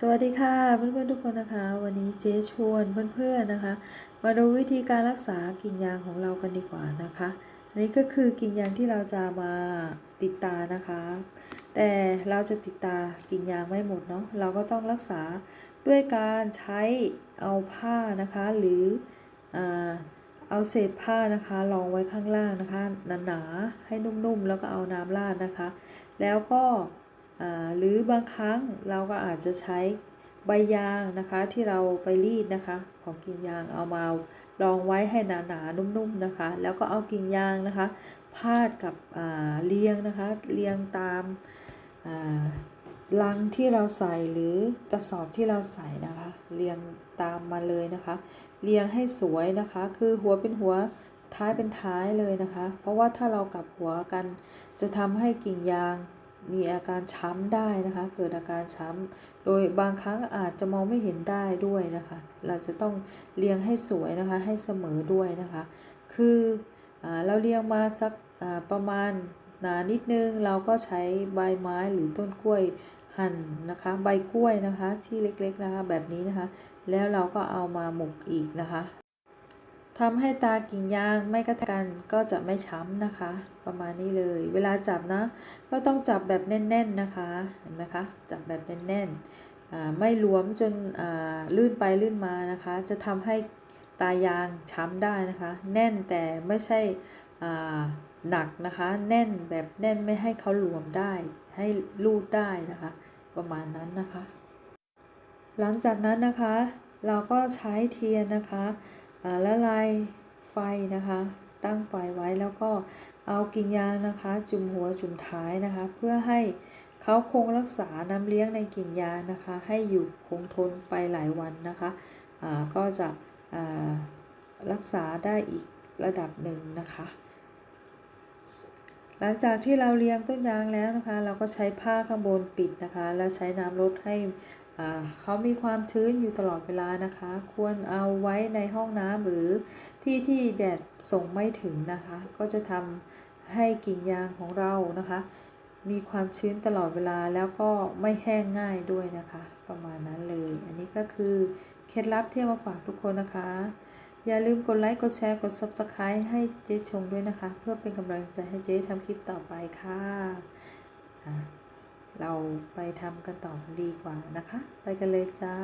สวัสดีค่ะเพื่อนๆทุกคนนะคะ วันนี้เจ๊ชวนเพื่อนๆนะคะ มาดูวิธีการรักษากิ่งยางของเรากันดีกว่านะคะอันนี้ก็คือกิ่งยางที่เราจะมาติดตานะคะ แต่เราจะติดตากิ่งยางไม่หมดเนาะเราก็ต้องรักษาด้วยการใช้เอาผ้านะคะ หรือเอาเศษผ้านะคะรองไว้ข้างล่างนะคะหนาๆให้นุ่มๆแล้วก็เอาน้ำราดนะคะ แล้วก็ หรือบางครั้งเราก็อาจจะใช้ใบยางนะคะที่เราไปรีดนะคะ ของกิ่งยางเอามารองไว้ให้หนาๆนุ่มๆนะคะ แล้วก็เอากิ่งยางนะคะพาดกับเรียงนะคะเรียงตามลังที่เราใส่หรือกระสอบที่เราใส่นะคะเรียงตามมาเลยนะคะเรียงให้สวยนะคะ คือหัวเป็นหัวท้ายเป็นท้ายเลยนะคะ เพราะว่าถ้าเรากลับหัวกันจะทำให้กิ่งยาง มีอาการช้ำได้นะคะ เกิดอาการช้ำ โดยบางครั้งอาจจะมองไม่เห็นได้ด้วยนะคะ เราจะต้องเรียงให้สวยนะคะ ให้เสมอด้วยนะคะ คืออเราเรียงมาสักประมาณหนานิดนึง เราก็ใช้ใบไม้หรือต้นกล้วยหั่นนะคะ ใบกล้วยนะคะ ที่เล็กๆนะคะ แบบนี้นะคะ แล้วเราก็เอามาหมกอีกนะคะ ทำให้ตากิ่งยางไม่กระทบกันก็จะไม่ช้ำนะคะ ประมาณนี้เลย เวลาจับนะ ก็ต้องจับแบบแน่น ๆนะคะเห็นไหมคะจับแบบแน่นๆไม่หลวมจนลื่นไปลื่นมานะคะ จะทำให้ตายางช้ำได้นะคะ แน่นแต่ไม่ใช่หนักนะคะ แน่นแบบแน่นไม่ให้เขาหลวมได้ ให้ลูดได้นะคะ ประมาณนั้นนะคะ หลังจากนั้นนะคะ เราก็ใช้เทียนนะคะ ละลายไฟนะคะ ตั้งไฟไว้แล้วก็เอากิ่งยางนะคะ จุ่มหัวจุ่มท้ายนะคะ เพื่อให้เขาคงรักษาน้ำเลี้ยงในกิ่งยางนะคะ ให้อยู่คงทนไปหลายวันนะคะก็จะรักษาได้อีกระดับหนึ่งนะคะ หลังจากที่เราเลี้ยงต้นยางแล้วนะคะ เราก็ใช้ผ้าข้างบนปิดนะคะ แล้วใช้น้ำลดให้ เขามีความชื้นอยู่ตลอดเวลานะคะ ควรเอาไว้ในห้องน้ำหรือที่ที่แดดส่งไม่ถึงนะคะ ก็จะทำให้กิ่งยางของเรานะคะ มีความชื้นตลอดเวลาแล้วก็ไม่แห้งง่ายด้วยนะคะ ประมาณนั้นเลย อันนี้ก็คือเคล็ดลับที่มาฝากทุกคนนะคะ อย่าลืมกดไลค์กดแชร์กด Subscribe ให้เจ๊ชงด้วยนะคะ เพื่อเป็นกำลังใจให้เจ๊ทำคลิปต่อไปค่ะ ไปทำกันต่อดีกว่านะคะ ไปกันเลยจ้า